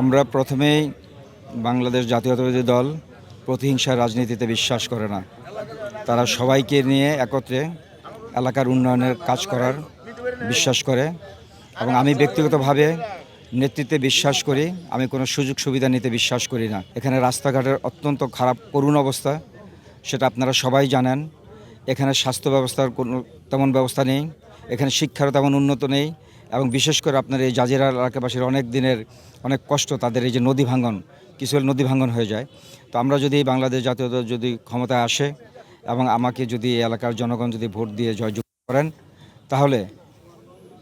আমরা প্রথমেই বাংলাদেশ জাতীয়তাবাদী দল প্রতিহিংসার রাজনীতিতে বিশ্বাস করে না। তারা সবাইকে নিয়ে একত্রে এলাকার উন্নয়নের কাজ করার বিশ্বাস করে এবং আমি ব্যক্তিগতভাবে নেতৃত্বে বিশ্বাস করি, আমি কোনো সুযোগ সুবিধা নিতে বিশ্বাস করি না। এখানে রাস্তাঘাটের অত্যন্ত খারাপ, করুণ অবস্থা, সেটা আপনারা সবাই জানেন। এখানে স্বাস্থ্য ব্যবস্থার কোনো তেমন ব্যবস্থা নেই, এখানে শিক্ষারও তেমন উন্নত নেই এবং বিশেষ করে আপনার এই জাজিরা এলাকাবাসীর অনেক দিনের অনেক কষ্ট তাদের এই যে নদী ভাঙ্গন কিছু নদী ভাঙ্গন হয়ে যায়। তো আমরা যদি বাংলাদেশ জাতীয় দল যদি ক্ষমতায় আসে এবং আমাকে যদি এই এলাকার জনগণ যদি ভোট দিয়ে জয়যুক্ত করেন, তাহলে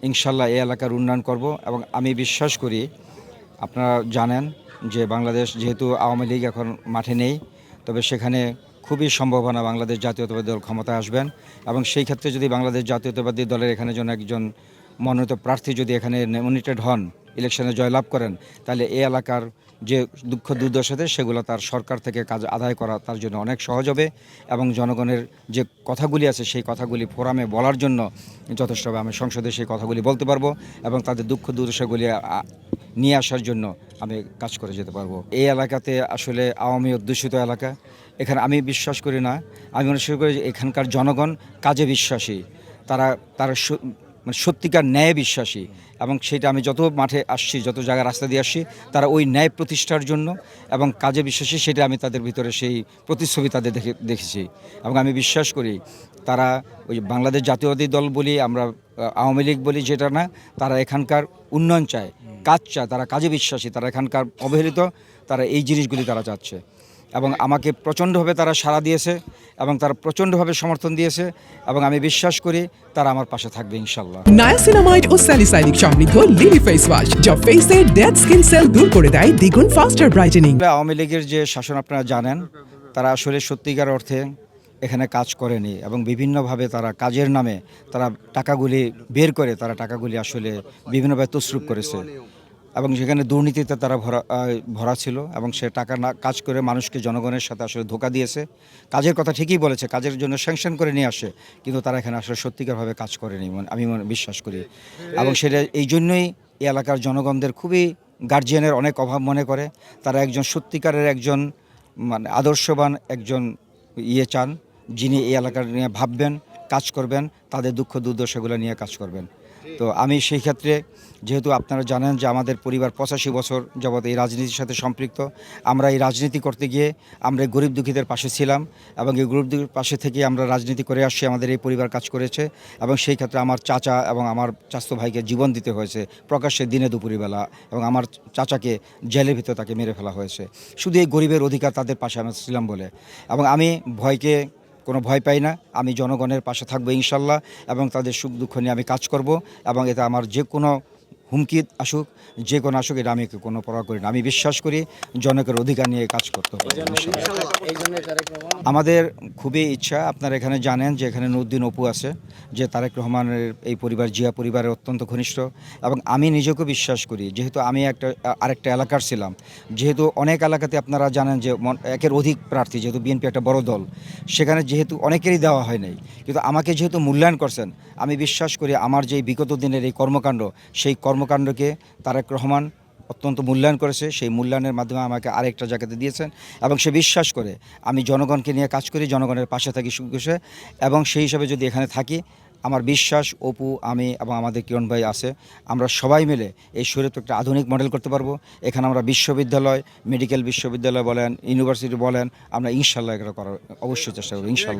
ইনশাল্লাহ এই এলাকার উন্নয়ন করব এবং আমি বিশ্বাস করি আপনারা জানেন যে বাংলাদেশ যেহেতু আওয়ামী লীগ এখন মাঠে নেই, তবে সেখানে খুবই সম্ভাবনা বাংলাদেশ জাতীয়তাবাদী দল ক্ষমতায় আসবেন এবং সেই ক্ষেত্রে যদি বাংলাদেশ জাতীয়তাবাদী দলের এখানে যেন একজন মনোনীত প্রার্থী যদি এখানে নমিনেটেড হন ইলেকশনে জয়লাভ করেন, তাহলে এই এলাকার যে দুঃখ দুর্দশাতে সেগুলো তার সরকার থেকে কাজ আদায় করা তার জন্য অনেক সহজ হবে এবং জনগণের যে কথাগুলি আছে, সেই কথাগুলি ফোরামে বলার জন্য যথেষ্ট হবে। আমি সংসদে সেই কথাগুলি বলতে পারব এবং তাদের দুঃখ দুর্দশাগুলি নিয়ে আসার জন্য আমি কাজ করে যেতে পারব। এই এলাকাতে আসলে আওয়ামী অধ্যুষিত এলাকা। এখানে আমি বিশ্বাস করি না। আমি মনে করি এখানকার জনগণ কাজে বিশ্বাসী। তারা তারা মানে সত্যিকার ন্যায় বিশ্বাসী। এবং সেটা আমি যত মাঠে আসছি, যত জায়গায় রাস্তা দিয়ে আসছি, তারা ওই ন্যায় প্রতিষ্ঠার জন্য এবং কাজে বিশ্বাসী সেটা আমি তাদের ভিতরে সেই প্রতিচ্ছবি তাদের দেখে, দেখেছি। এবং আমি বিশ্বাস করি, তারা ওই বাংলাদেশ জাতীয়বাদী দল বলি, আমরা আওয়ামী লীগ বলি, যেটা না, তারা এখানকার উন্নয়ন চায়, কাজ চায়, তারা কাজে বিশ্বাসী, তারা এখানকার অবহেলিত, তারা এই জিনিসগুলি তারা চাচ্ছে। এবং আমাকে প্রচণ্ডভাবে তারা সাড়া দিয়েছে এবং তারা প্রচণ্ডভাবে সমর্থন দিয়েছে এবং আমি বিশ্বাস করি তারা আমার পাশে থাকবে ইনশাল্লাহ। নায়াসিনামাইড ও স্যালিসাইলিক সমৃদ্ধ লিলি ফেস ওয়াশ যা ফেসের ডেড স্কিন সেল দূর করে দেয় দ্বিগুণ ফাস্টার ব্রাইটেনিং আওয়ামী লীগের যে শাসন আপনারা জানেন তারা আসলে সত্যিকার অর্থে এখানে কাজ করেনি এবং বিভিন্নভাবে তারা কাজের নামে তারা টাকাগুলি বের করে তারা টাকাগুলি আসলে বিভিন্নভাবে তসরুপ করেছে। এবং সেখানে দুর্নীতিতে তারা ভরা ভরা ছিল এবং সে টাকা না, কাজ করে মানুষকে জনগণের সাথে আসলে ধোকা দিয়েছে। কাজের কথা ঠিকই বলেছে, কাজের জন্য স্যাংশন করে নিয়ে আসে, কিন্তু তারা এখানে আসলে সত্যিকারভাবে কাজ করেনি আমি মনে, বিশ্বাস করি। এবং সেটা, এই জন্যই এই এলাকার জনগণদের খুবই গার্জিয়ানের অনেক অভাব মনে করে। তারা একজন সত্যিকারের একজন মানে আদর্শবান একজন ইয়ে চান, যিনি এই এলাকার নিয়ে ভাববেন, কাজ করবেন, তাদের দুঃখ দুর্দশাগুলো নিয়ে কাজ করবেন। তো আমি সেই ক্ষেত্রে যেহেতু আপনারা জানেন যে আমাদের পরিবার পঁচাশি বছর যাবৎ এই রাজনীতির সাথে সম্পৃক্ত, আমরা এই রাজনীতি করতে গিয়ে আমরা গরিব দুঃখীদের পাশে ছিলাম এবং এই গরিব দুঃখীর পাশে থেকে আমরা রাজনীতি করে আসছি, আমাদের এই পরিবার কাজ করেছে এবং সেই ক্ষেত্রে আমার চাচা এবং আমার চাস্তো ভাইকে জীবন দিতে হয়েছে প্রকাশ্যে দিনে দুপুরিবেলা এবং আমার চাচাকে জেলের ভিতরে তাকে মেরে ফেলা হয়েছে। শুধু এই গরিবের অধিকার তাদের পাশে আমি ছিলাম বলে এবং আমি ভয়কে কোনো ভয় পাই না। আমি জনগণের পাশে থাকব ইনশাল্লাহ এবং তাদের সুখ দুঃখ নিয়ে আমি কাজ করব এবং এতে আমার যে কোনো হুমকি আসুক, যে কোনো আসুক, এটা আমি কোনো পরোয়া করি না। আমি বিশ্বাস করি জনকের অধিকার নিয়ে কাজ করতে হবে। আমাদের খুবই ইচ্ছা, আপনারা এখানে জানেন যে এখানে নুরুদ্দিন অপু আছে, যে তারেক রহমানের এই পরিবার, জিয়া পরিবারের অত্যন্ত ঘনিষ্ঠ। এবং আমি নিজেকে বিশ্বাস করি, যেহেতু আমি একটা, আরেকটা এলাকার ছিলাম। যেহেতু অনেক এলাকাতে আপনারা জানেন যে একের অধিক প্রার্থী, যেহেতু বিএনপি একটা বড় দল। সেখানে যেহেতু অনেকেরই দেওয়া হয় নাই। কিন্তু আমাকে যেহেতু মূল্যায়ন করছেন, আমি বিশ্বাস করি আমার যে বিগত দিনের এই কর্মকাণ্ড, সেই কর্মকাণ্ডকে তারেক রহমান অত্যন্ত মূল্যায়ন করেছে। সেই মূল্যায়নের মাধ্যমে আমাকে আরেকটা জায়গাতে দিয়েছেন এবং সে বিশ্বাস করে আমি জনগণকে নিয়ে কাজ করি, জনগণের পাশে থাকি, সুখে এবং সেই হিসাবে যদি এখানে থাকি, আমার বিশ্বাস, অপু, আমি এবং আমাদের কিরণ ভাই আছে, আমরা সবাই মিলে এই শরীর একটা আধুনিক মডেল করতে পারব। এখানে আমরা বিশ্ববিদ্যালয়, মেডিকেল বিশ্ববিদ্যালয় বলেন, ইউনিভার্সিটি বলেন, আমরা ইনশাল্লাহ এটা করার অবশ্যই চেষ্টা করব, ইনশাল্লাহ।